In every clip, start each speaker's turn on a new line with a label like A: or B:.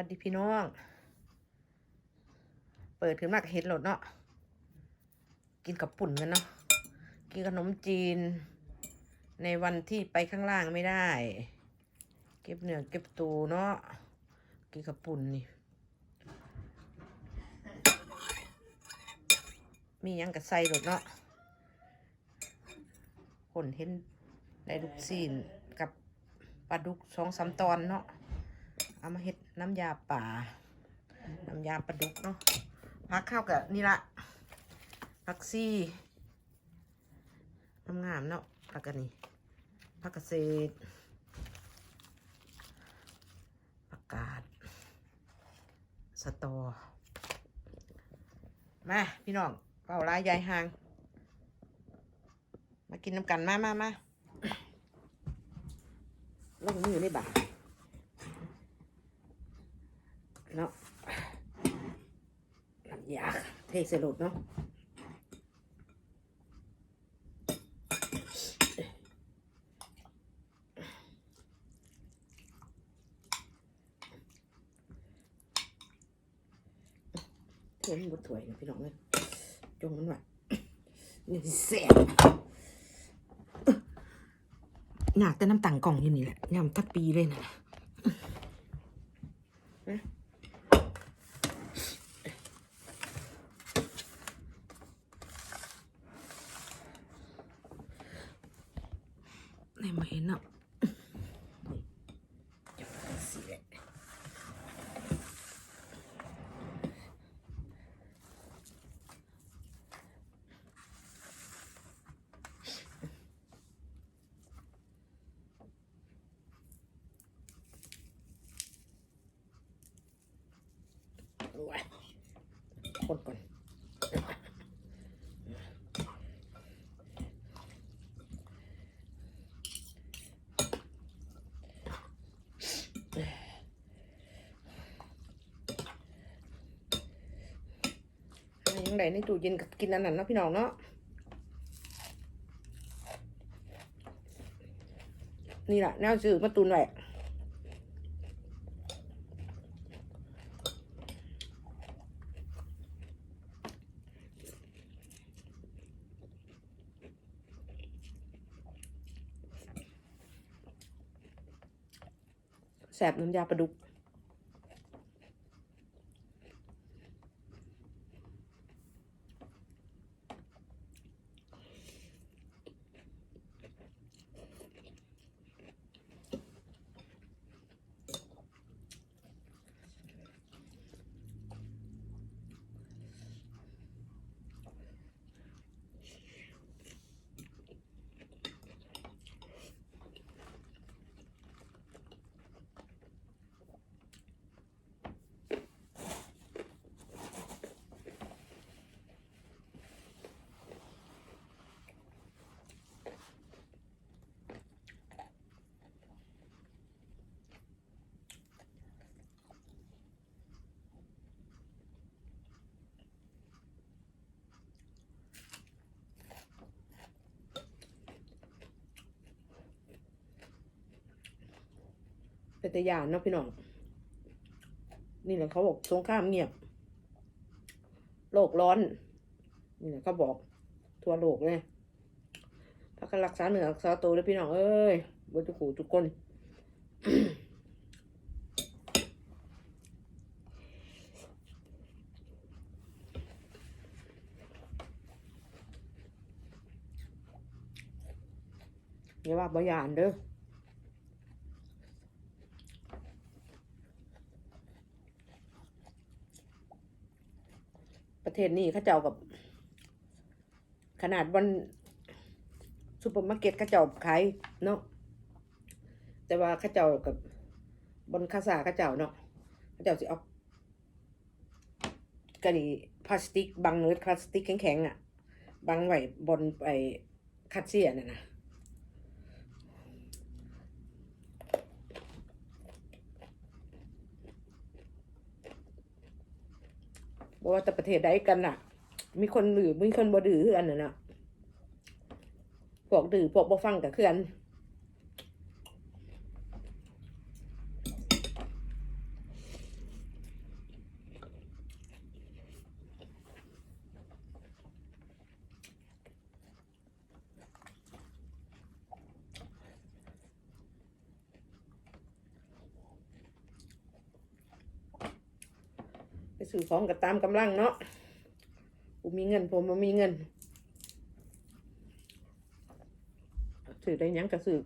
A: วัสดีพี่น้อง เปิดขึ้นมากเห็ดโหลดเนาะ กินกับปุ่นกันเนาะ กินขนมจีน ในวันที่ไปข้างล่างไม่ได้ เก็บเนื้อเก็บตูเนาะ กินกับปุ่นนี่ มียังกับใส่โหลดเนาะ คนเห็นได้ลูกซีนกับปลาดุกสองสามตอนเนาะ เอามาเฮ็ดน้ำยาป่า น้ำยาปลาดุกเนาะพักข้าวกับนี่ละพักซี่งามเนาะพักกันนี่พักเกษตรผักกาดสตอ มาพี่น้องเป่าลายยายหาง มากินน้ำกันมามามาลงมือได้บ่า เนาะน้ำยาเทสรุดเนาะเทมันบดถวยนะพี่น้องเลยจงมันไว้นี่สิแสบอยากแต่น้ำตังกล่องอยู่นี่แหละยำทักปีเลยนะ ไหนมาเห็นอ่ะนี่จะมาเสียโอ้ยคนก่อน ยังไงในตู้เย็นก,กินอันนั้นเนาะพี่น้องเนาะนี่แหละแนวซื้อมาตุนไว้แสบน้ำยาปลาดุก เป็นตะยานเนาะพี่น้อง นี่แหละเขาบอกสงครามเงียบ โลกร้อน นี่แหละเขาบอก ทั่วโลกเลยพักกันรักษาเหนือรักษาตัวเลยพี่น้องเอ้ยบนทุกขู่ทุกคนอย่าว่าบ่ยานเด้อ ประเทศนี้เขาเจ้ากับ ขนาดวันซูเปอร์มาร์เก็ตเขาเจ้าขายเนาะแต่ว่าเขาเจ้ากับบนคาซาเขาเจ้าเนาะเขาเจ้าสิเอากระดีพลาสติกบังเนื้อพลาสติกแข็งๆอะบังไว้บนไอ้คัดเสียน่ะนะ บอกว่าแต่ประเทศใดกันน่ะ มีคนดื้อมีคนบ่ดื้อคือกันน่ะนะพวกดื้อพวกบ่ฟังกับคือกัน ซื้อของก็ตามกำลังเนาะผมมีเงินผมบ่มีเงินซื้อได้ยังก็ซื้อ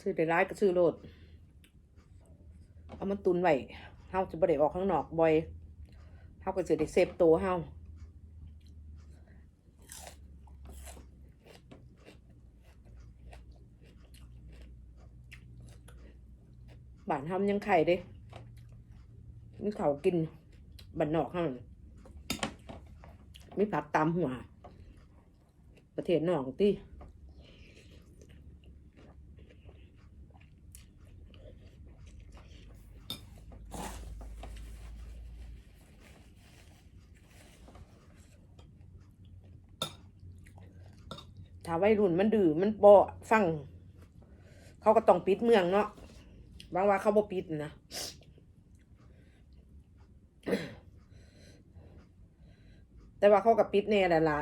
A: ซื้อได้ร้ายก็ซื้อโลด เอามันตุนไว้เฮาจะบ่ได้ออกข้างนอกบ่อยเฮาก็จะได้เซฟตัวเฮาบ้านเฮามันยังไข่เด้ มีเขากินบ้านนอกเฮาน่ะมีผักตามหัว ประเทศนอกติถ้าวัยรุ่นมันดื้อมันบ่ฟัง เขาก็ต้องปิดเมืองเนาะบางว่าเขาบ่ปิดนะ แต่ว่าเขากับปิดแน่แหละละ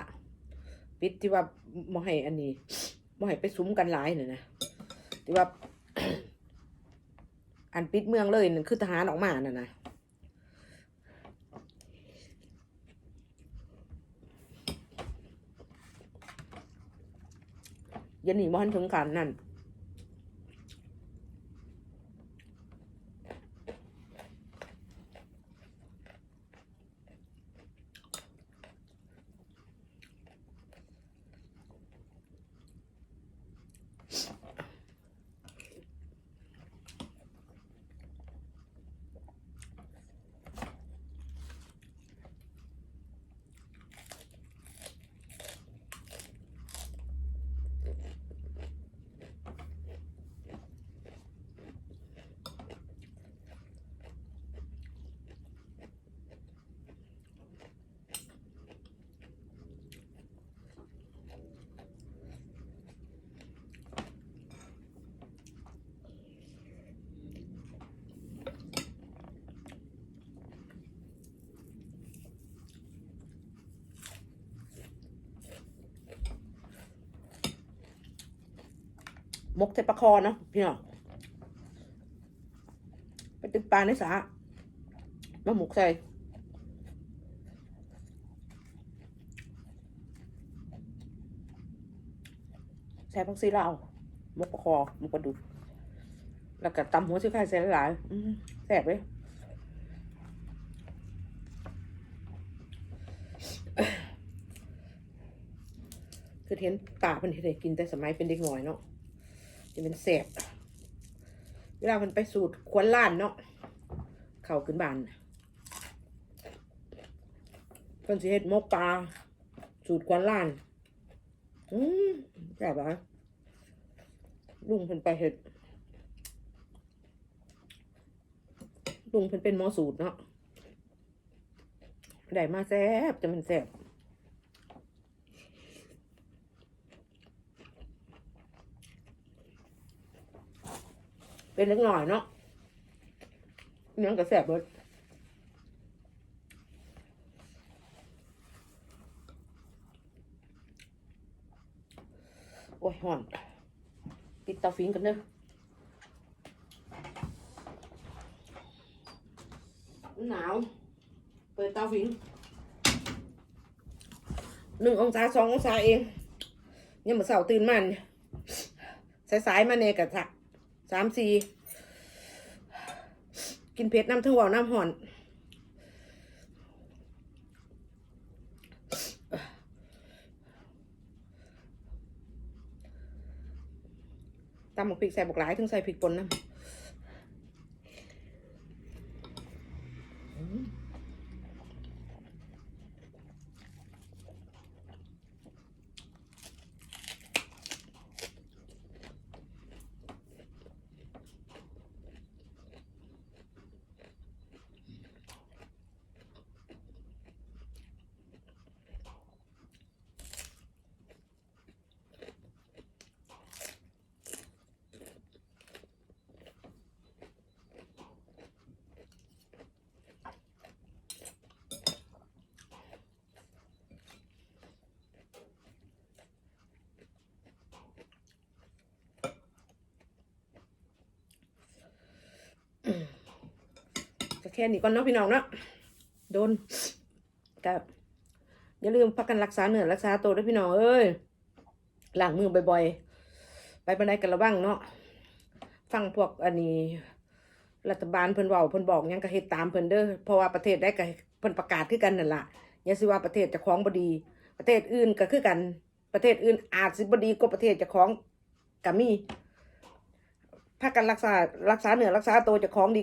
A: ปิดที่ว่าบ่ให้อันนี้บ่ให้ไปซุ้มกันหลายน่ะนะที่ว่า อันปิดเมืองเลยนั่นคือทหารออกมาน่ะนะยันหนีบ่ทันถึงกันนั่น มกใส่ปลาคอนะพี่น้องไปตึกปลาในสระมาหมกใส่ใส่ผักซีลาวมกปลาคอมกปลาดุกแล้วก็ตำหัวชื่อไข่ใส่หลายๆแซ่บเลยคือเห็นตาเป็นเห็นกินแต่สมัยเป็นเด็กหน่อยเนาะ จะเป็นแสบเวลามันไปสูตรควนล้านเนาะเข่าขึ้นบานเพิ่นสิเฮ็ดมกปลาสูตรควนล้านอืมแซ่บอะลุงเพิ่นไปเฮ็ดลุงเพิ่นเป็นหมอสูตรเนาะได้มาแซ่บจะมันแซ่บ เป็นเล็กหน่อยเนาะเนื้อกระแสบเลยโอ้ยหอน ปิดเตาฟิงกันเด้อหนาว เปิดเตาฟิงหนึ่งองศาสององศาเอง ยังมาเสาตื่นมัน สายๆมาเนกะทัก สามสี่กินเผ็ดน้ำทั้งหวานน้ำห่อน ตำหมกพริกใส่บกหลายถึงใส่พริกป่นน้ำ แค่นี้ก่อนเนาะพี่น้องเนาะโดนกับอย่าลืมพักกันรักษาเนื้อรักษาตัวด้วยพี่น้องเอ้ยล้างมือบ่อยๆ ไปบันไดกันระวังเนาะฟังพวกอันนี้ รัฐบาลเพิ่นเว้าเพิ่นบอกยังก็เฮ็ดตามเพิ่นเด้อเพราะว่าประเทศได้ก็เพิ่นประกาศคือกันนั่นล่ะอย่าสิว่าประเทศจะของบดี ประเทศอื่นก็คือกันประเทศอื่นอาจสิบดีกว่าประเทศเจ้าของก็มีพากันรักษารักษาเนื้อรักษาตัวเจ้าของดี